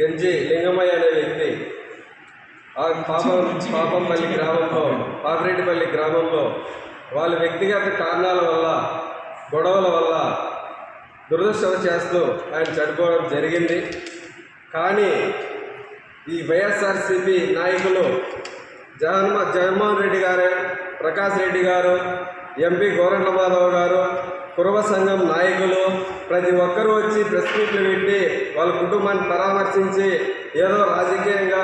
గంజి లింగమయ్య అనే వ్యక్తి. ఆ పాపం పాపంపల్లి గ్రామంలో పాపిరెడ్డిపల్లి గ్రామంలో వాళ్ళ వ్యక్తిగత కారణాల వల్ల గొడవల వల్ల దురదృష్టం చేస్తూ ఆయన చనిపోవడం జరిగింది. కానీ ఈ వైఎస్ఆర్సిపి నాయకులు జగన్మ జగన్మోహన్ రెడ్డి గారు ప్రకాష్ రెడ్డి గారు ఎంపీ గోరంట్ల మాధవ్ గారు కురవ సంఘం నాయకులు ప్రతి ఒక్కరూ వచ్చి ప్రెస్ మీట్లు పెట్టి వాళ్ళ కుటుంబాన్ని పరామర్శించి ఏదో రాజకీయంగా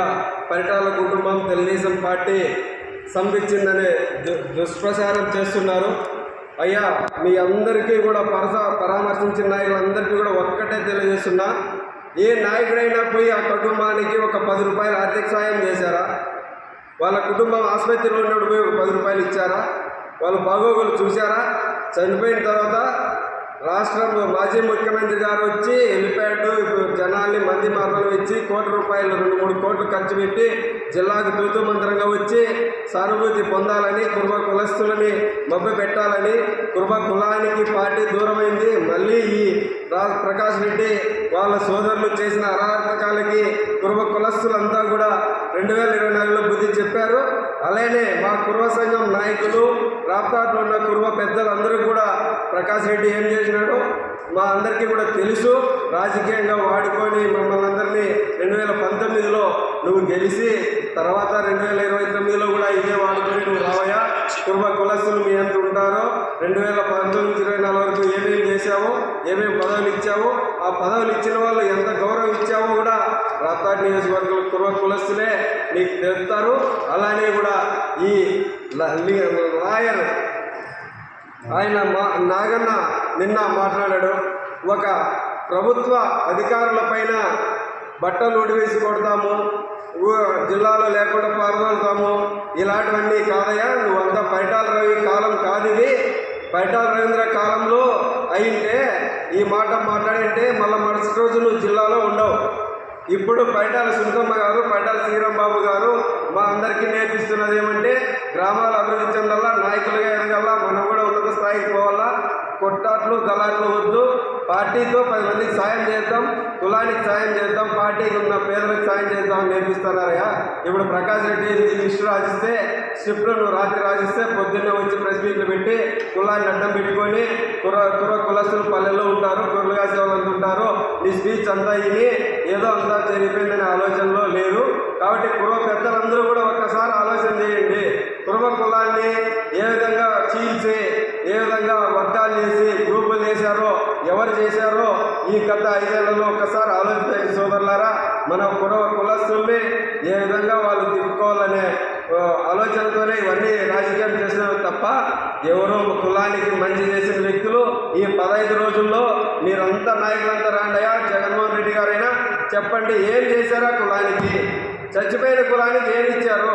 పరిటాల కుటుంబం తెలుగుదేశం పార్టీ సంపించిందనే దు దుష్ప్రచారం చేస్తున్నారు. అయ్యా మీ అందరికీ కూడా పరస పరామర్శించిన నాయకులందరికీ కూడా ఒక్కటే తెలియజేస్తున్నా. ఏ నాయకుడైనా పోయి ఆ కుటుంబానికి ఒక పది రూపాయలు ఆర్థిక సాయం చేశారా? వాళ్ళ కుటుంబం ఆసుపత్రిలో ఉన్నప్పుడు పోయి ఒక పది రూపాయలు ఇచ్చారా? వాళ్ళ బాగోగులు చూశారా? చనిపోయిన తర్వాత రాష్ట్రంలో మాజీ ముఖ్యమంత్రి గారు వచ్చి వెళ్ళిపోయాడు. ఇప్పుడు జనా తెచ్చి కోటి రూపాయలు రెండు మూడు కోట్లు ఖర్చు పెట్టి జిల్లాకు తూతు మంత్రంగా వచ్చి సానుభూతి పొందాలని కుర్మ కులస్తులని మభ్య పెట్టాలని కుర్మ కులానికి పార్టీ దూరమైంది. మళ్ళీ ఈ రా ప్రకాష్ రెడ్డి వాళ్ళ సోదరులు చేసిన అరాధకాలకి కుర్మ కులస్తులంతా కూడా రెండు వేల ఇరవై నాలుగులో బుద్ధి చెప్పారు. అలానే మా కుర్వ సంఘం నాయకులు రాప్తాట్లో ఉన్న కుర్వ పెద్దలందరూ కూడా ప్రకాష్ రెడ్డి ఏం చేసినాడు? మా అందరికీ కూడా తెలుసు. రాజకీయంగా వాడుకొని మమ్మల్ని అందరినీ రెండు వేల పంతొమ్మిదిలో నువ్వు గెలిచి తర్వాత రెండు వేల ఇరవై తొమ్మిదిలో కూడా ఇదే వాడుకొని నువ్వు రావయా కుటుంబ కులస్తులు మీ ఎంత ఉంటారో. రెండు వేల పంతొమ్మిది ఇరవై నాలుగు వరకు ఏమేమి చేశావో ఏమేమి పదవులు ఇచ్చావో ఆ పదవులు ఇచ్చిన వాళ్ళు ఎంత గౌరవం ఇచ్చావో కూడా రాప్తాడ్ నియోజకవర్గం కుటుంబ కులస్తులే నీకు తెలుస్తారు అలానే కూడా ఈ లాయర్ ఆయన మా నాగన్న నిన్న మాట్లాడాడు. ఒక ప్రభుత్వ అధికారుల పైన బట్టలు ఉడివేసి కొడతాము జిల్లాలో లేకుండా పాల్గొడతాము ఇలాంటివన్నీ కాదయా నువ్వు అంతా పైటాల రవి కాలం కాదు ఇది పైటాల రవీంద్ర కాలంలో అయింటే ఈ మాట మాట్లాడంటే మళ్ళీ మరుసటి రోజు నువ్వు జిల్లాలో ఉండవు. ఇప్పుడు పైటాల సుంకమ్మ గారు పైటాల శ్రీరాంబాబు గారు మా అందరికీ నేర్పిస్తున్నది ఏమంటే గ్రామాల అభివృద్ధి చెందాలా నాయకులుగా ఎదగాల మనం కూడా ఉన్నత స్థాయికి పోవాలా కొట్టాట్లు గలాట్లు వద్దు. పార్టీతో పది మందికి సాయం చేద్దాం కులానికి సాయం చేద్దాం పార్టీకి ఉన్న పేదలకు సాయం చేద్దాం నేర్పిస్తున్నారయ్యా. ఇప్పుడు ప్రకాష్ రెడ్డి లిస్టు రాసిస్తే స్క్రిప్ట్ నువ్వు రాత్రి రాసిస్తే పొద్దున్నే వచ్చి ప్రెస్ మీట్లు పెట్టి కులాన్ని అడ్డం పెట్టుకొని కుర కుర కులస్తులు పల్లెల్లో ఉంటారు కుర్రలు కాసే వాళ్ళంతా ఉంటారు నీ స్పీచ్ అంతా విని ఏదో అంతా జరిగిపోయిందనే ఆలోచనలో లేరు. కాబట్టి కుర్ర పెద్దలందరూ కూడా ఒక్కసారి ఆలోచన చేయండి. కుర్మ కులాన్ని ఏ విధంగా చీల్చి ఏ విధంగా వర్గాలు చేసి గ్రూపులు చేశారో ఎవరు చేశారో ఈ గత ఐదేళ్ళలో ఒక్కసారి ఆలోచించండి సోదరులారా. మన కుర కులస్తుల్ని ఏ విధంగా వాళ్ళు తిప్పుకోవాలనే ఆలోచనతోనే ఇవన్నీ రాజకీయం చేసినారు తప్ప ఎవరో కులానికి మంచి చేసిన వ్యక్తులు ఈ పదహైదు రోజుల్లో మీరంతా నాయకులంతా రాండయా జగన్మోహన్ రెడ్డి గారైనా చెప్పండి ఏం చేశారా కులానికి? చచ్చిపోయిన కులానికి ఏమి ఇచ్చారు?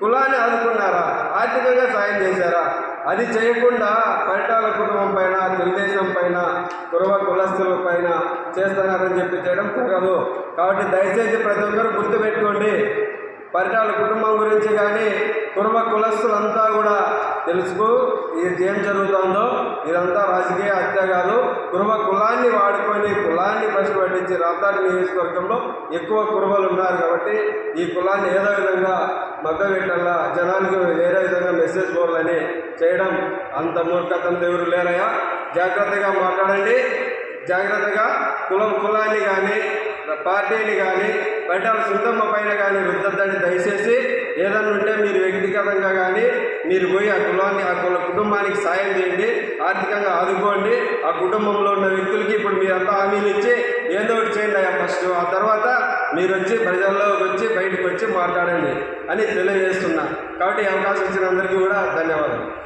కులాన్ని ఆదుకున్నారా? ఆర్థికంగా సాయం చేశారా? అది చేయకుండా పరిటాల కుటుంబం పైన తెలుగుదేశం పైన కురవ కులస్తుల పైన చేస్తున్నారని చెప్పి చేయడం తగదు. కాబట్టి దయచేసి ప్రతి ఒక్కరు గుర్తుపెట్టుకోండి పరిటాల కుటుంబం గురించి కానీ కురవ కులస్తులంతా కూడా తెలుసుకో ఇది ఏం జరుగుతుందో ఇదంతా రాజకీయ హత్య కాదు. కుర్మ కులాన్ని వాడుకొని కులాన్ని ప్రశ్న పట్టించి రాప్తాడు నియోజకవర్గంలో ఎక్కువ కుర్మలు ఉన్నారు కాబట్టి ఈ కులాన్ని ఏదో విధంగా మగ్గ పెట్టాలా జనానికి వేరే విధంగా మెసేజ్ పోవాలని చేయడం అంత మూర్ఖతం ఎవరు లేరయ్యా? జాగ్రత్తగా మాట్లాడండి. జాగ్రత్తగా కులం కులాన్ని కానీ పార్టీని కానీ బయట సుందమ్మ పైన కానీ రుద్దద్దని దయచేసి ఏదన్నా ఉంటే మీరు వ్యక్తిగతంగా కానీ మీరు పోయి ఆ కులాన్ని ఆ కుల కుటుంబానికి సాయం చేయండి. ఆర్థికంగా ఆదుకోండి. ఆ కుటుంబంలో ఉన్న వ్యక్తులకి ఇప్పుడు మీరంతా హామీలు ఇచ్చి ఏదో ఒకటి చేయండి అయ్యా ఫస్ట్. ఆ తర్వాత మీరు వచ్చి ప్రజల్లోకి వచ్చి బయటకు వచ్చి మాట్లాడండి అని తెలియజేస్తున్నా. కాబట్టి అవకాశం ఇచ్చిన అందరికీ కూడా ధన్యవాదాలు.